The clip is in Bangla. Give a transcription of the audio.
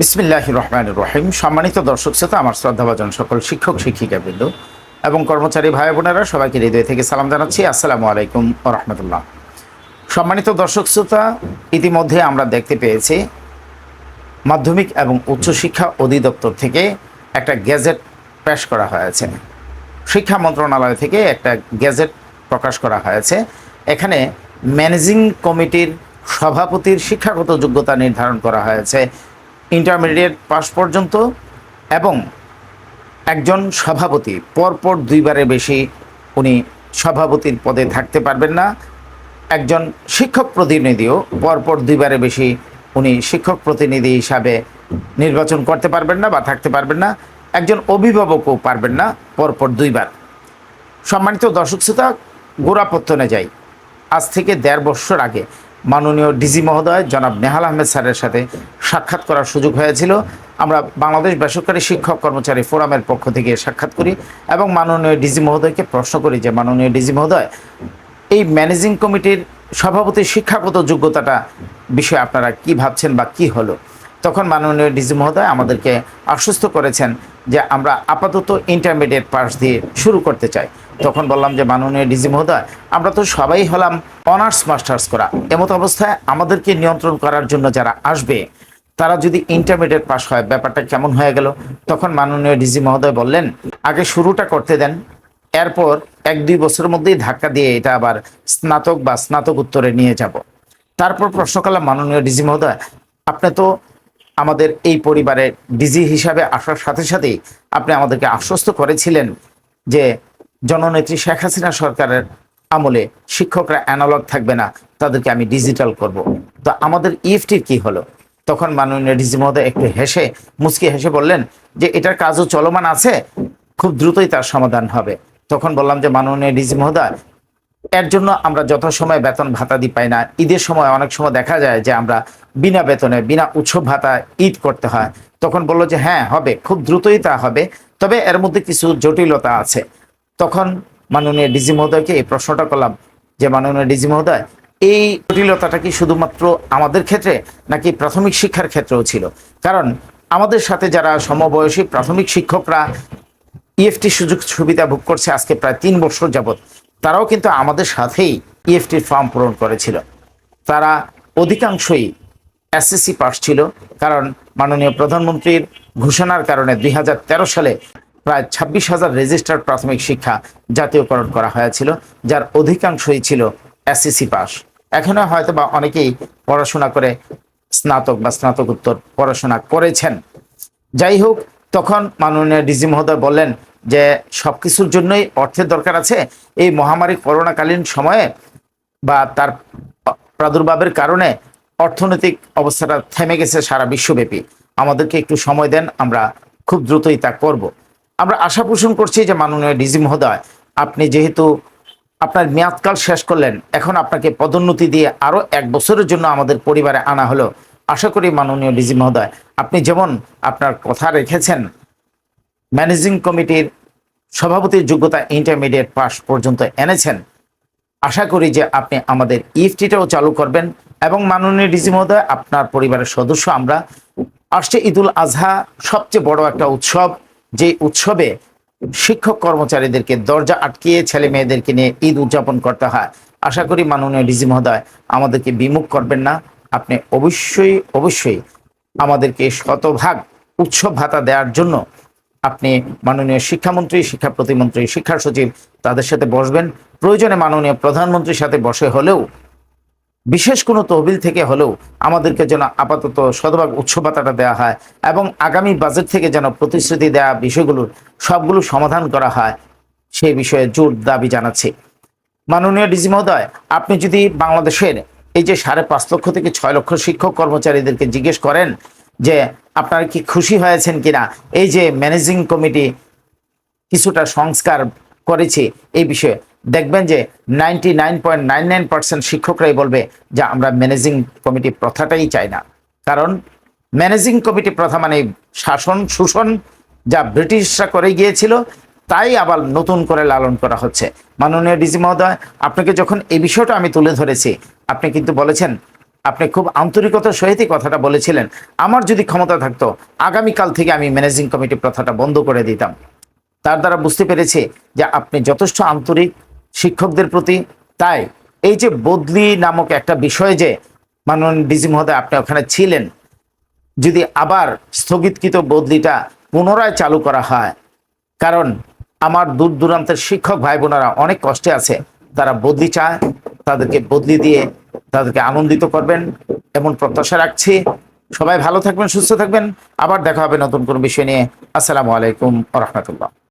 বিসমিল্লাহ রহমান রহিম। সম্মানিত দর্শক শ্রোতা, আমার শ্রদ্ধাভাজন সকল শিক্ষক, শিক্ষিকাবৃন্দ এবং কর্মচারী ভাই বোনেরা, সবাইকে হৃদয় থেকে সালাম জানাচ্ছি। আসসালামু আলাইকুম রহমতুল্লাহ। সম্মানিত দর্শক শ্রোতা, ইতিমধ্যে আমরা দেখতে পেয়েছি মাধ্যমিক এবং উচ্চশিক্ষা অধিদপ্তর থেকে একটা গ্যাজেট পেশ করা হয়েছে। শিক্ষা মন্ত্রণালয় থেকে একটা গ্যাজেট প্রকাশ করা হয়েছে। এখানে ম্যানেজিং কমিটির সভাপতির শিক্ষাগত যোগ্যতা নির্ধারণ করা হয়েছে। ইন্টারমিডিয়েট পাস পর্যন্ত এবং একজন সভাপতি, পরপর দুইবারের বেশি উনি সভাপতির পদে থাকতে পারবেন না। একজন শিক্ষক প্রতিনিধিও পরপর দুইবারের বেশি উনি শিক্ষক প্রতিনিধি হিসাবে নির্বাচন করতে পারবেন না বা থাকতে পারবেন না। একজন অভিভাবকও পারবেন না পরপর দুইবার। সম্মানিত দর্শক শ্রোতা, গোড়াপত্তনে যাই। আজ থেকে দেড় বছর আগে মাননীয় ডিজি মহোদয় জনাব নেহাল আহমেদ স্যারের সাথে সাক্ষাৎ করার সুযোগ হয়েছিল। আমরা বাংলাদেশ বেসরকারি শিক্ষক কর্মচারী ফোরামের পক্ষ থেকে সাক্ষাৎ করি এবং মাননীয় ডিজি মহোদয়কে প্রশ্ন করি যে, মাননীয় ডিজি মহোদয়, এই ম্যানেজিং কমিটির সভাপতির শিক্ষাগত যোগ্যতাটা বিষয়ে আপনারা কি ভাবছেন বা কি হলো? তখন মাননীয় ডিজি মহোদয় আমাদেরকে আশ্বস্ত করেছেন যে, আমরা আপাতত ইন্টারমিডিয়েট পাস দিয়ে শুরু করতে চাই। তখন বললাম যে মাননীয় ডিজি মহোদয়, আমরা তো সবাই হলাম অনার্স মাস্টার্স করা। এমত অবস্থায় আমাদেরকে নিয়ন্ত্রণ করার জন্য যারা আসবে, তারা যদি ইন্টারমিডিয়েট পাস হয়, ব্যাপারটা কেমন হয়ে গেল? তখন মাননীয় ডিজি মহোদয় বললেন, আগে শুরুটা করতে দেন। এরপর এক দুই বছরের মধ্যেই ধাক্কা দিয়ে এটা আবার স্নাতক বা স্নাতক উত্তরে নিয়ে যাব। তারপর প্রশ্ন করলাম মাননীয় ডিজি মহোদয়, আপনি তো আমাদের এই পরিবারে ডিজি হিসাবে আসার সাথে সাথেই আপনি আমাদেরকে আশ্বস্ত করেছিলেন যে জননেত্রী শেখ হাসিনা সরকারের আমলে শিক্ষকরা অ্যানালগ থাকবে না, তাদেরকে আমি ডিজিটাল করব। তো আমাদের ইএফটির কি হলো? তখন মাননীয় ডিজি মহোদয় একটু হেসে, মুচকি হেসে বললেন যে, এটার কাজও চলমান আছে, খুব দ্রুতই তার সমাধান হবে। তখন বললাম যে, মাননীয় ডিজি মহোদয়, এর জন্য আমরা যথাসময়ে বেতন ভাতা দি পাই না। ঈদের সময় অনেক সময় দেখা যায় যে, আমরা বিনা বেতনে, বিনা উৎসব ভাতা ঈদ করতে হয়। তখন বলল যে হ্যাঁ হবে, খুব দ্রুতই তা হবে, তবে এর মধ্যে কিছু জটিলতা আছে। তখন মাননীয় ডিজি মহোদয়কে এই প্রশ্নটা করলাম যে, মাননীয় ডিজি মহোদয়, এই জটিলতাটা কি শুধুমাত্র আমাদের ক্ষেত্রে নাকি প্রাথমিক শিক্ষার ক্ষেত্রেও ছিল? কারণ আমাদের সাথে যারা সমবয়সী প্রাথমিক শিক্ষকরা ইএফটি সুযোগ সুবিধা ভোগ করছে আজকে প্রায় তিন বছর যাবৎ, তারাও কিন্তু আমাদের সাথেই ইএফটির ফর্ম পূরণ করেছিল। তারা অধিকাংশই এসএসসি পাস ছিল, কারণ মাননীয় প্রধানমন্ত্রীর ঘোষণার কারণে দুই হাজার তেরো সালে প্রায় ছাব্বিশ হাজার রেজিস্টার্ড প্রাথমিক শিক্ষা জাতীয়করণ করা হয়েছিল, যার অধিকাংশই ছিল এসএসসি পাস এখনও হয়তো বা অনেকেই পড়াশোনা করে স্নাতক বা স্নাতকোত্তর পড়াশোনা করেছেন। যাই হোক, তখন মাননীয় ডিজি মহোদয় বললেন যে সব কিছুর জন্যই অর্থের দরকার আছে। এই মহামারী করোনাকালীন সময়ে বা তার প্রাদুর্ভাবের কারণে অর্থনৈতিক অবস্থাটা থেমে গেছে সারা বিশ্বব্যাপী। আমাদেরকে একটু সময় দেন, আমরা খুব দ্রুতই তা করব। আমরা আশা পোষণ করছি যে মাননীয় ডিজি মহোদয়, আপনি যেহেতু আপনার মেয়াদকাল শেষ করলেন, এখন আপনাকে পদোন্নতি দিয়ে আরও এক বছরের জন্য আমাদের পরিবারে আনা হলো। আশা করি মাননীয় ডিজি মহোদয়, আপনি যেমন আপনার কথা রেখেছেন, ম্যানেজিং কমিটির সভাপতির যোগ্যতা ইন্টারমিডিয়েট পাস পর্যন্ত এনেছেন। আশা করি যে আপনি আমাদের ইফটিটাও চালু করবেন এবং মাননীয় ডিজি মহোদয়, আপনার পরিবারের সদস্য আমরা। আসছে ঈদুল আজহা, সবচেয়ে বড় একটা উৎসব। যে উৎসবে শিক্ষক কর্মচারীদেরকে দরজা আটকিয়ে ছেলে মেয়েদেরকে নিয়ে ঈদ উদযাপন করতে হয়। আশা করি মাননীয় ডিজি মহোদয়, আমাদেরকে বিমুখ করবেন না। আপনি অবশ্যই অবশ্যই আমাদেরকে শতভাগ উৎসব ভাতা দেওয়ার জন্য আপনি মাননীয় শিক্ষামন্ত্রী, শিক্ষা প্রতিমন্ত্রী শিক্ষা সচিব তাদের সাথে বসবেন। প্রয়োজনে মাননীয় প্রধানমন্ত্রীর সাথে বসে হলেও বিশেষ কোনো তহবিল থেকে হলেও আমাদেরকে যেন আপাতত শতভাগ উৎসব ভাতাটা দেওয়া হয় এবং আগামী বাজেট থেকে যেন প্রতিশ্রুতি দেওয়া বিষয়গুলোর সবগুলো সমাধান করা হয় সেই বিষয়ে জোর দাবি জানাচ্ছি। মাননীয় ডিজি মহোদয়, আপনি যদি বাংলাদেশের এই যে সাড়ে পাঁচ লক্ষ থেকে ছয় লক্ষ শিক্ষক কর্মচারীদেরকে জিজ্ঞেস করেন যে আপনারা কি খুশি হয়েছেন কিনা, এই যে ম্যানেজিং কমিটি কিছুটা সংস্কার করেছে, এই বিষয়ে দেখবেন যে নাইনটি শিক্ষকরাই বলবে যে আমরা ম্যানেজিং কমিটি প্রথাটাই চাই না। কারণ ম্যানেজিং কমিটি প্রথা মানে শাসন, শোষণ, যা ব্রিটিশরা করে গিয়েছিল, তাই আবার নতুন করে লালন করা হচ্ছে। মাননীয় ডিজি মহোদয়, আপনাকে যখন এই বিষয়টা আমি তুলে ধরেছি, আপনি কিন্তু বলেছেন, আপনি খুব আন্তরিকতার সহিতই কথাটা বলেছিলেন, আমার যদি ক্ষমতা থাকতো, আগামীকাল থেকে আমি ম্যানেজিং কমিটি প্রথাটা বন্ধ করে দিতাম। তার দ্বারা বুঝতে পেরেছি যে আপনি যথেষ্ট আন্তরিক শিক্ষকদের প্রতি। তাই এই যে বদলি নামক একটা বিষয় যে মাননীয় ডিজি মহোদয় আপনি ওখানে ছিলেন, যদি আবার স্থগিতকৃত বদলিটা পুনরায় চালু করা হয়, কারণ আমার দূর দূরান্তের শিক্ষক ভাই বোনেরা অনেক কষ্টে আছে, তারা বদলি চায়, তাদেরকে বদলি দিয়ে তাদেরকে আনন্দিত করবেন, এমন প্রত্যাশা রাখছি। সবাই ভালো থাকবেন, সুস্থ থাকবেন, আবার দেখা হবে নতুন কোনো বিষয় নিয়ে। আসসালামু আলাইকুম রহমতুল্লাহ।